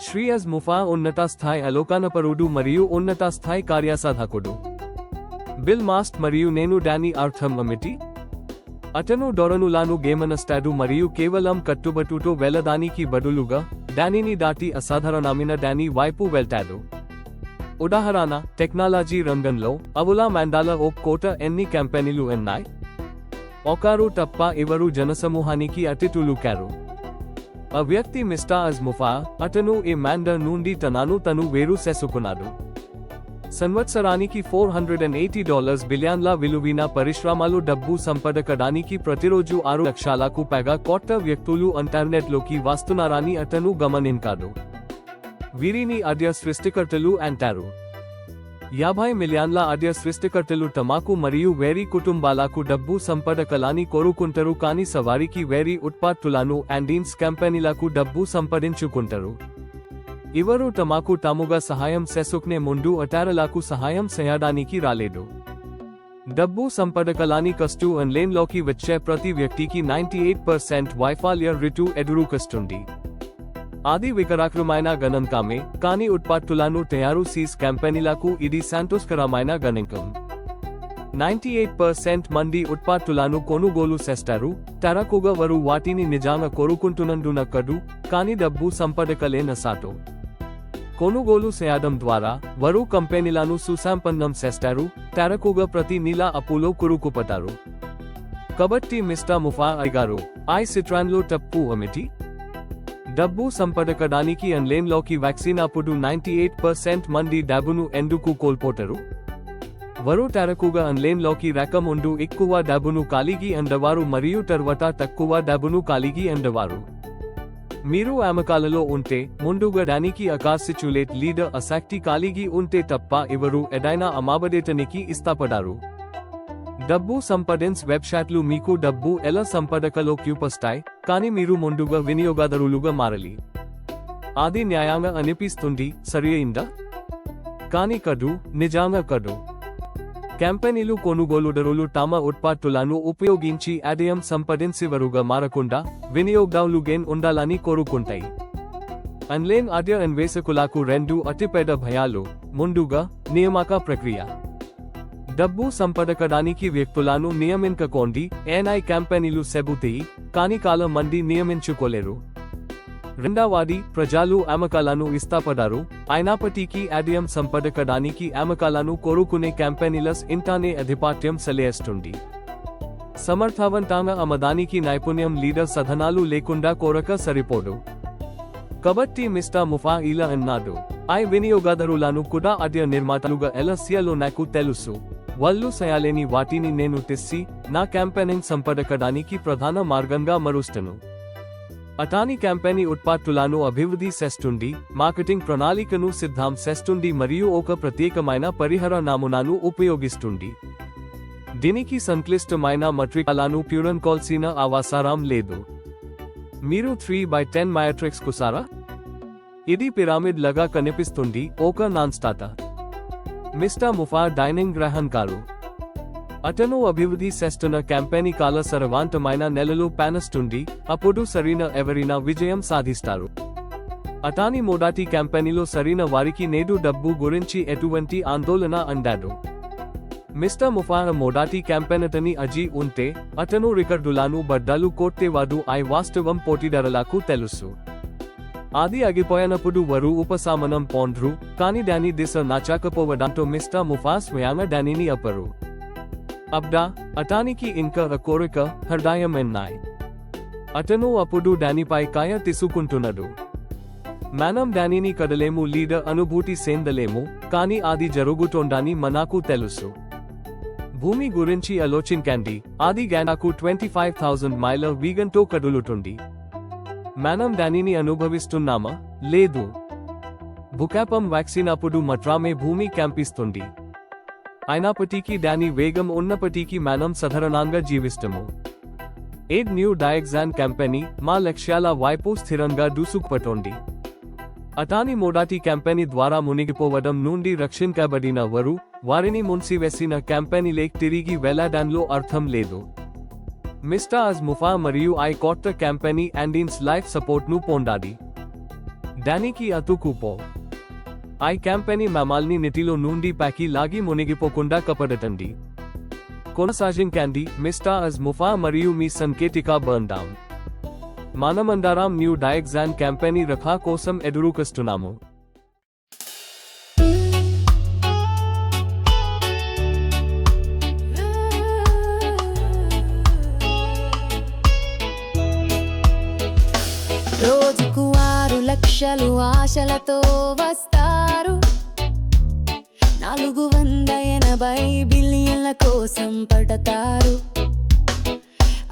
శ్రీయజ్ ముఫా ఉన్నత స్థాయి అలోకానపరుడు మరియు ఉన్నత స్థాయి కార్యసాధకుడు. బిల్ మాస్ట్ మరియు నేను డానీ అర్థం అమిటి. అతను డొరనులాను గేమనస్తాడు మరియు కేవలం కట్టుబట్టుతో వెళ్ళడానికి బదులుగా డానీని దాటి అసాధారణమైన డానీ వైపు వెళ్తాడు. ఉదాహరణ టెక్నాలజీ రంగంలో అవులా మండాల ఓ కోట ఎన్ని కంపెనీలు ఉన్నాయి? ఒకరు తప్ప ఎవరు జనసమూహానికి అతిథులుకారు ఆ వ్యక్తి మిస్టా అజ్ముఫా అతను ఈ మ్యాండర్ నుండి తనను తను వేరు చేసుకున్నాడు సంవత్సరానికి four hundred and eighty dollars బిలియన్ల విలువైన పరిశ్రమలు డబ్బు సంపదకడానికి ప్రతిరోజు ఆరు లక్షలకు పైగా కొత్త వ్యక్తులు ఇంటర్నెట్లోకి వస్తున్నారని అతను గమనించాడు వీరిని అద్య సృష్టికర్తలు అంటారు యాభై మిలియన్ల ఆద్య సృష్టికర్తలు తమాకు మరియు వేరి కుటుంబాలకు డబ్బు సంపద కలాని కోరుకుంటారు కానీ సవారికి వేరి ఉత్పత్తులను అండీన్స్ కంపెనీలకు డబ్బు సంపాదించుకుంటారు. ఇవరు తమాకు తాముగా సహాయం చేసుకునే ముందు అటారలకు సహాయం చేయడానికి రాలేదు. డబ్బు సంపద కలాని కస్టు లోకి వచ్చే ప్రతి వ్యక్తికి నైంటీ ఎయిట్ పర్సెంట్ వైఫాల్య రిటు ఎదురుకొస్తుంది. ఆది వికరాక్రమైన గణంకామే కానీ ఉత్పత్తులను తయారు సీస్ కంపెనీలకు ఇది సంతోషకరమైన గణంకం. నైంటీ ఎయిట్ పర్సెంట్ మంది ఉత్పత్తులను కొనుగోలు చేస్తారు తరకుగా వారు వాటిని నిజంగా కోరుకుంటున్నందున కదు కానీ డబ్బు సంపదకలేన సాటో కొనుగోలు చేయడం ద్వారా వరు కంపెనీలను సుసంపన్నం చేస్తారు తరకుగా ప్రతి నెల అప్పులో కురుకుపతారు. కాబట్టి మిస్టర్ ముఫా అయ్యారు ఐ సిట్రాన్లో తప్పు అమిటి? డబ్బు సంపదకడానికి లోకి వ్యాక్సిన్ అప్పుడు నైంటీ ఎయిట్ పర్సెంట్ మంది డబ్బును ఎందుకు కోల్పోతారు? వరు తరకుగా అన్లేమ్లోకి రకం ఉండు ఎక్కువ డబ్బును కలిగి అందవారు మరియు తర్వాత తక్కువ డబ్బును కలిగి అందవారు. మీరు అమ్మకాలలో ఉంటే ముందుగా దానికి ఆకాశిచులేట్ లీడర్ అసాక్టి కలిగి ఉంటే తప్ప ఎవరు ఎదైనా అమాబడేతనికి ఇష్టపడారు డబ్బు సంపదెన్స్ వెబ్సైట్లు మీకు డబ్బు ఎలా సంపదకలో క్యూపస్తాయి? కానీ మీరు ముందుగా వినియోగదారులుగా మారలి. అది న్యాయంగా అనిపిస్తుంది సరియైందా కానీ కదు నిజంగా కదు? కంపెనీలు కొనుగోలుదారులు తమ ఉత్పత్తులను ఉపయోగించి ఆదాయం సంపాదించేవారుగా మారకుండా వినియోగదారులు గేన్ ఉండాలని కోరుకుంటాయి. అన్లైన్ ఆద్య అన్వేషకులకు రెండు అతిపెద్ద భయాలు. ముందుగా నియామక ప్రక్రియ. డబ్బు సంపదకడానికి వ్యక్తులను నియమించుకోండి. ఎన్ఐ కంపెనీలు సెబుతాయి కానీ కాలం మంది నియమించుకోలేరు. రెండవది ప్రజలు అమ్మకాలను ఇష్టపడారు. అయినప్పటికీ ఆదాయం సంపదకడానికి అమ్మకాలను కోరుకునే కంపెనీలస్ ఇంటానే ఆధిపత్యం సెలేస్తుంది సమర్థవంతంగా అమ్మదానికి నైపుణ్యం లీడర్ సధనాలు లేకుండా కోరక సరిపోడు కాబట్టి మిస్టర్ ముఫా ఇలా అన్నాడు. ఐ వినియోగదారులను కూడా అద్య నిర్మాతలుగా ఎలసియాలో నాకు తెలుసు. వాళ్ళు సయాలేని వాటిని నేను తెస్సి నా క్యాంపెయినింగ్ సంపడకడానికి ప్రధాన మార్గంగా మరుస్తను. అటానీ కంపెనీ ఉత్పత్తులను అభివృద్ధి చేస్తుంది మార్కెటింగ్ ప్రణాళికను సిద్ధం చేస్తుంది మరియు ఒక ప్రత్యేకమైన పరిహార నమూనాను ఉపయోగిస్తుంది దీనికి సంక్లిష్టమైన మట్రికాలను ప్యూరన్కోల్సిన అవసరం లేదు. మీరు త్రీ బై టెన్ మ్యాట్రిక్స్ కుసారా? ఇది పిరామిడ్ లగా కనిపిస్తుంది ఒక నాన్ స్టాట మిస్టర్ ముఫా డైనింగ్ గ్రహం కారు అతను అభివృద్ధి చేస్తున్న క్యాంపెనీ కాల సర్వాంతమైన నెలలు పానస్తుంది అప్పుడు సరైన ఎవరైనా విజయం సాధిస్తారు. అటాని మొదటి క్యాంపెనీలో సరైన వారికి నేడు డబ్బు గురించి ఎటువంటి ఆందోళన అందాడు. మిస్టర్ ముఫా మొదటి అతని అజీ ఉంటే అతను రికార్డులను బద్దలు కొట్టేవాడు ఐ వాస్తవం పోటీదారులకు తెలుసు. అది ఆగిపోయినప్పుడు వరు ఉపశమనం పొండ్రు కానీ డానీ దిశ నచ్చకపోవడంతో మిస్టర్ ముఫాస్ వ్యాంగ డానీని అప్పరు. అబ్డా అటానికి ఇంకా కోరిక హృదయం ఎన్నాయి. అతను అప్పుడు డానీపై కాయ తీసుకుంటున్నాడు. మనం డానీని కదలేము లీడర్ అనుభూతి సేందలేము కానీ అది జరుగుతోందని మనకు తెలుసు. భూమి గురించి ఆలోచించండి ఆది గంటకు ట్వంటీ ఫైవ్ థౌజండ్ మైల వీగంతో కదులుతుంది. మనం దానిని అనుభవిస్తున్నామా? లేదు. భూకాపం వ్యాక్సిన్ అప్పుడు మాత్రమే భూమి కంపిస్తుంది. అయినప్పటికీ దాని వేగం ఉన్నప్పటికీ మనం సాధారణంగా జీవిస్తాము. ఎయిడ్ న్యూ డయాగ్జాన్ కంపెనీ మా లక్ష్యాల వైపు స్థిరంగా దూసుకుపటోంది అటాని మోడాటి కంపెనీ ద్వారా మునిగిపోవడం నుండి రక్షించబడిన వారు వారిని మున్సివేసిన కంపెనీలేక్ తిరిగి వెళ్ళడంలో అర్థం లేదు. మిస్టర్ అజ్ ముఫా మరియు ఐ కాటర్ క్యాంపెనీ అండ్ ఇన్స్ లైఫ్ సపోర్ట్ను పొందాది. డానీకి అతుకుపో ఐ క్యాంపెనీ మమాల్ని నెటిలో నుండి ప్యాకి లాగి మునిగిపోకుండా కపడటండి కొనసాజింగ్ క్యాండీ మిస్టర్ అజ్ ముఫా మరియు మీ సంకేతిక బర్న్ డౌన్ మనమందారాం న్యూ డయాగ్జాన్ క్యాంపెనీ రఖా కోసం ఎదురుకొస్తున్నాము. ఆశలు ఆశలతో వస్తారు. నాలుగు వంద ఎనభై బిలియన్ల కోసం పడతారు.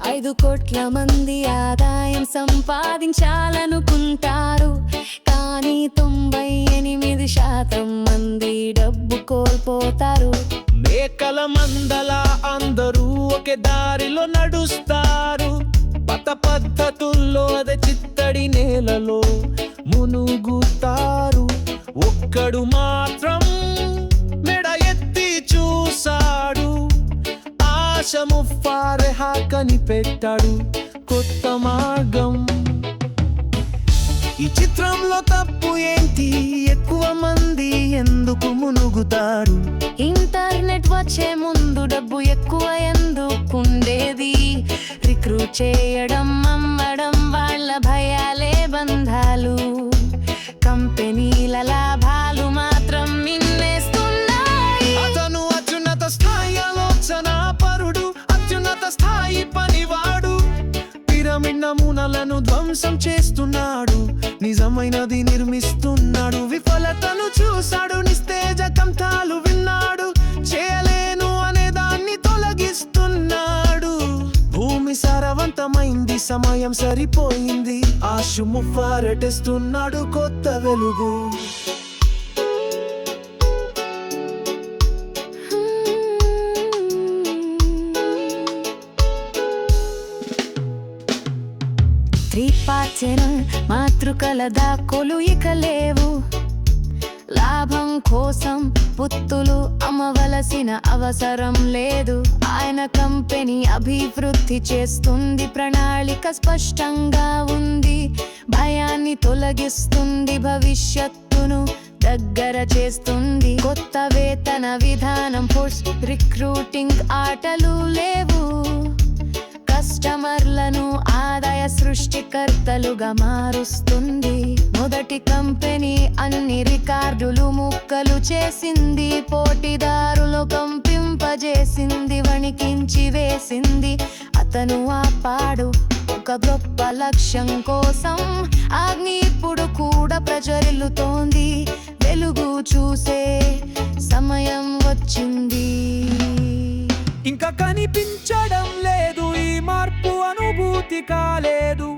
ఐదు కోట్ల మంది ఆదాయం సంపాదించాలనుకుంటారు. కానీ తొంభై ఎనిమిది శాతం మంది డబ్బు కోల్పోతారు. మేకల మందల అందరూ ఒకే దారిలో నడుస్తారు. పద్ధతుల్లో అదే చిత్తడి నేలలో మునుగుతారు. ఒక్కడు మాత్రం మెడ ఎత్తి చూసాడు ఆశ ముఫారెహా కనిపెట్టాడు కొత్త మార్గం. చిత్రంలో తప్పు ఏంటి? ఎక్కువ మంది ఎందుకు మునుగుతారు? ఇంటర్నెట్ వచ్చే ముందు డబ్బు ఎక్కువ ఎందుకుండేది? రిక్రూట్ చేయడం అమ్మడం వాళ్ళ భయాలే బంధాలు. కంపెనీల లాభాలు మాత్రం మిన్నేస్తున్నాయి. అతను అత్యున్నత స్థాయి ఆలోచన పరుడు అత్యున్నత స్థాయి పనివాడు. పిరమిడ్ నమూనాలను ధ్వంసం చేస్తున్నాడు ముఫారెటేస్తున్నాడు కొత్త వెలుగు. త్రిపాచన మాతృకల దాక్కులు ఇక లేవు. లాభం కోసం పుత్తులు అమ్మవలసిన అవసరం లేదు. ఆయన కంపెనీ అభివృద్ధి చేస్తుంది ప్రణాళిక స్పష్టంగా ఉంది. తొలగిస్తుంది భవిష్యత్తును దగ్గర చేస్తుంది కొత్త వేతన విధానం. ఫోర్స్ రిక్రూటింగ్ ఆటలు లేవు. కస్టమర్లను ఆదాయ సృష్టికర్తలుగా మారుస్తుంది. మొదటి కంపెనీ అన్ని రికార్డులు ముక్కలు చేసింది పోటీదారులు వర్తింపజేసింది వణికించి వేసింది. అతను ఆపాడు ఒక గొప్ప లక్ష్యం కోసం అగ్ని ఇప్పుడు కూడా ప్రజరిల్లుతోంది వెలుగు చూసే సమయం వచ్చింది. ఇంకా కనిపించడం లేదు ఈ మార్పు అనుభూతి కాలేదు.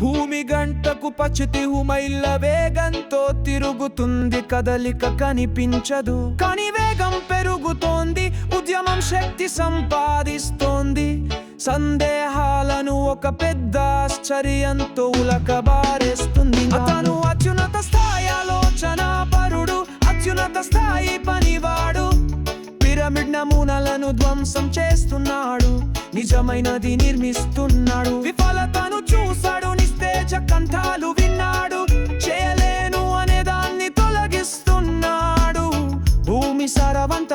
భూమి గంటకు పచ్చితిహు మైళ్ళ వేగంతో తిరుగుతుంది కదలిక కనిపించదు. కానీ వేగం పెరుగుతోంది ఉద్యమం శక్తి సంపాదిస్తోంది. సందేహాలను ఒక పెద్ద ఆశ్చర్యంతో ఉలకబారేస్తుంది. అతను అత్యున్నత స్థాయి ఆలోచన పరుడు అత్యున్నత స్థాయి పనివాడు. పిరమిడ్ నమూనాలను ధ్వంసం చేస్తున్నాడు నిజమైనది నిర్మిస్తున్నాడు. విఫలతను చూశాడు నిస్తేజ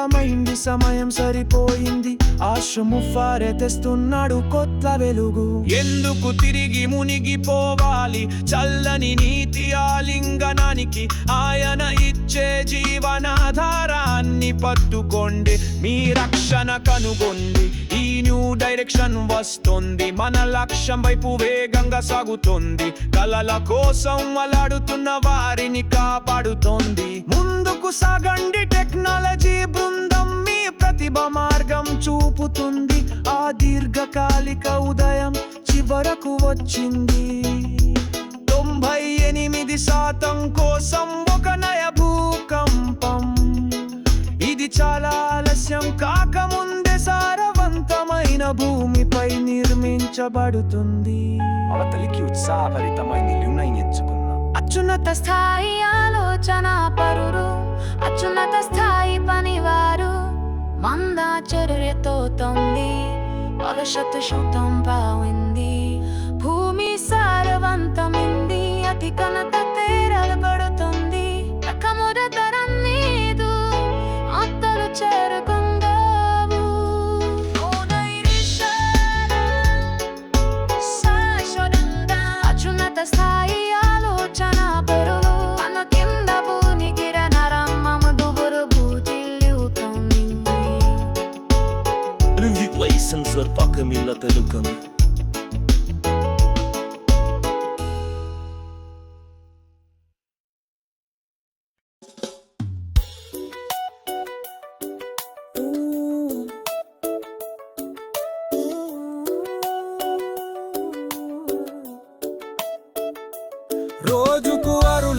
సారవంతమైంది సమయం సరిపోయింది. ఆశము తెస్తున్నాడు కొత్త వెలుగు. ఎందుకు తిరిగి మునిగిపోవాలి? చల్లని నీతి ఆలింగనానికి ఆయన ఇచ్చే జీవనాధారాన్ని పట్టుకోండి. మీ రక్షణ కనుగొండి. ఈ న్యూ డైరెక్షన్ వస్తుంది. మన లక్ష్యం వైపు వేగంగా సాగుతుంది. కలల కోసం అలాడుతున్న వారిని కాపాడుతోంది. ముందుకు సాగండి టెక్నాలజీ బృందం మీ ప్రతిభ మార్గం చూపుతుంది. ఆ దీర్ఘకాలిక ఉదయం చివరకు వచ్చింది. తొంభై ఎనిమిది శాతం కోసం ఒక నయ భూకంపం. ఇది చాలా ఆలస్యం కాకముందే సారవంతమైన భూమిపై నిర్మించబడుతుంది. అవతలికి ఉత్సాహభరితమైన ఇల్లునై అత్యున్నత స్థాయి ఆలోచన పరుడు అత్యున్నత స్థాయి పనివారు. మందాచర్యతో తొంది భవిష్యత్తు శుతం పావింది. భూమి సారవంతమైంది అతి కనతతే Kamila Telukan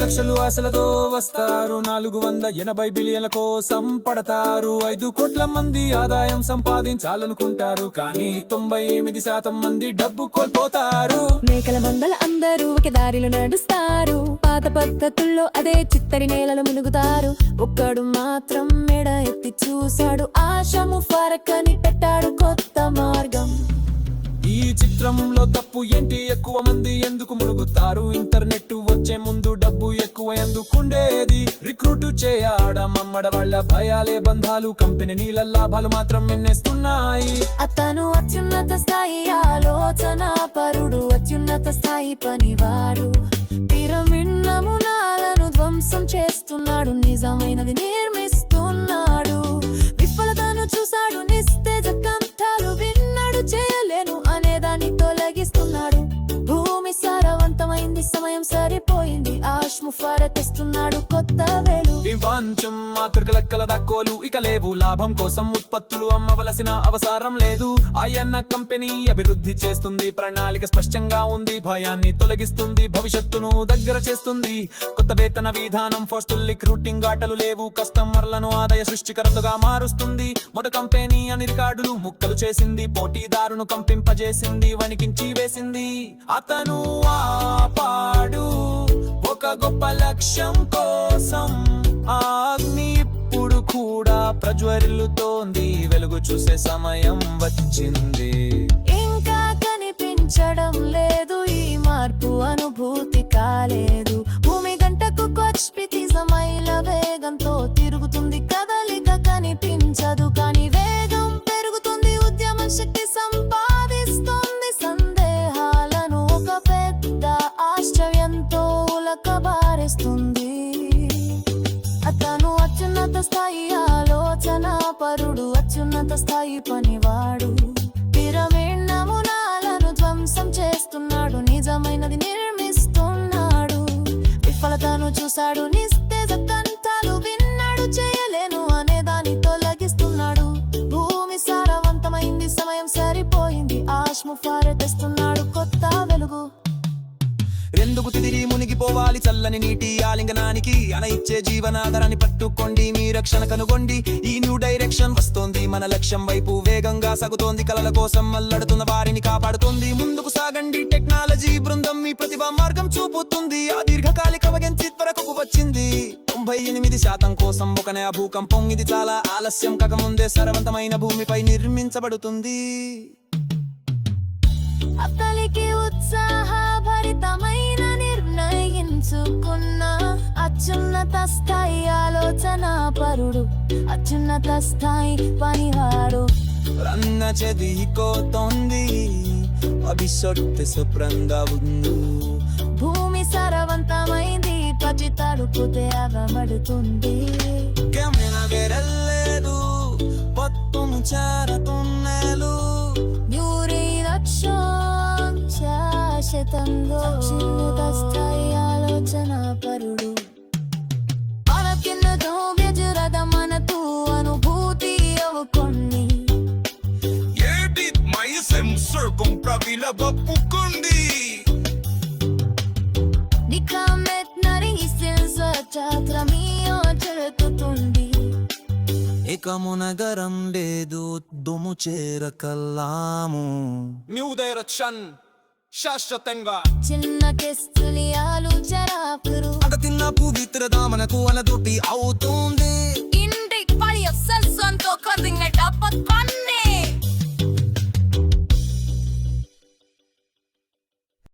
లక్షలు ఆశలతో వస్తారు. నాలుగు వంద ఎనభై బిలియన్ల కోసం పడతారు. ఐదు కోట్ల మంది ఆదాయం సంపాదించాలనుకుంటారు. కానీ తొంభై ఎనిమిది శాతం మంది డబ్బు కోల్పోతారు. మేకల మందల అందరూ ఒక దారిలో నడుస్తారు. పాత పద్ధతుల్లో అదే చిత్తరి నేలలు మునుగుతారు. ఒక్కడు మాత్రం మెడ ఎత్తి చూశాడు. ఆశము ఫరకని పెట్టాడు కొత్త మార్గం. ఈ చిత్రంలో తప్పు ఏంటి? ఎక్కువ మంది ఎందుకు మునుగుతారు? ఇంటర్నెట్ వచ్చే ముందు ఎందుకుండేది? రిక్రూట్ చేయడం అమ్మడ వాళ్ళ భయాలే బంధాలు. కంపెనీ నీళ్ళ లాభాలు మాత్రం ఎన్నేస్తున్నాయి? అతను అత్యున్నత స్థాయి ఆలోచన పరుడు అత్యున్నత స్థాయి పనివాడు. పిరమిడ్ నమూనాలను ధ్వంసం చేస్తున్నాడు నిజమైనది నిర్మిస్తున్నాడు. ప్రపంచం మాతృక లెక్కల దక్కోలు. ఇక లేవు లాభం కోసం ఉత్పత్తులు అమ్మవలసిన అవసరం లేదు. ఆయన్న కంపెనీ అభివృద్ధి చేస్తుంది. ప్రణాళిక స్పష్టంగా ఉంది. భయాన్ని తొలగిస్తుంది. భవిష్యత్తును దగ్గర చేస్తుంది. కొత్త వేతన విధానం ఫస్టుల్ రిక్రూటింగ్ ఆటలు లేవు. కస్టమర్లను ఆదాయ సృష్టికర్తగా మారుస్తుంది. మొదట కంపెనీ అని రికార్డులు ముక్కలు చేసింది. పోటీదారును కంపింపజేసింది. వణికించి వేసింది. అతను ఆపాడు ఒక గొప్ప లక్ష్యం కోసం. అగ్ని ఇప్పుడు కూడా ప్రజ్వరిల్లుతోంది. వెలుగు చూసే సమయం వచ్చింది. ఇంకా కనిపించడం లేదు. ఈ మార్పు అనుభూతి కాలేదు. భూమి గంటకు మైల సమయలవే మునిగిపోవాలి చల్లని నీటి ఆలింగనానికి. అన ఇచ్చే జీవనాధారాన్ని పట్టుకోండి మీ రక్షణ కనుగొండి. ఈ న్యూ డైరెక్షన్ వస్తోంది మన లక్ష్యం వైపు వేగంగా సాగుతోంది. కలల కోసం మల్లడుతున్న వారిని కాపాడుతోంది. ముందుకు సాగండి టెక్నాలజీ బృందం మీ ప్రతిభ మార్గం చూపుతుంది. ఆ దీర్ఘకాలిక వగంచి త్వరకు వచ్చింది. తొంభై ఎనిమిది శాతం కోసం ఒక నయా భూకంపం. ఇది చాలా ఆలస్యం కాకముందే సరవంతమైన భూమిపై నిర్మించబడుతుంది. అతనికి ఉత్సాహభరితమైన నిర్ణయించుకున్న అత్యున్నత స్థాయి ఆలోచన పరుడు అత్యున్నత స్థాయి పనివాడు. రన్న చెదికోతోంది భవిష్యత్తు శుభ్రంగా ఉంది భూమి సారవంతమైంది ప్రతి తలుపు తెరవబడుతుంది కెమెర వెరలేదు పొత్తును చేరతున్నెలు. యూరి లక్ష్యం శాశ్వతంగా అత్యున్నత స్థాయి ఆలోచన పరుడు మనకిన్నతో వ్యజురద మనతో అనుభూతి sensor kung pravila ba pukundi నికామెట్ నరింగిసిన చాత్రమీయో చెరుకుతుంది ఇక మునగరం లేదు దుము చేరకల్లాము. శాశ్వతంగా. చిన్న కెస్తులియాలు हम शराब करो अगर तिन्ना पूवी तेरा दामन को अला दोपी आओ तुम दे इंडिक पाली असल सन तो कर देंगे डपत पन्ने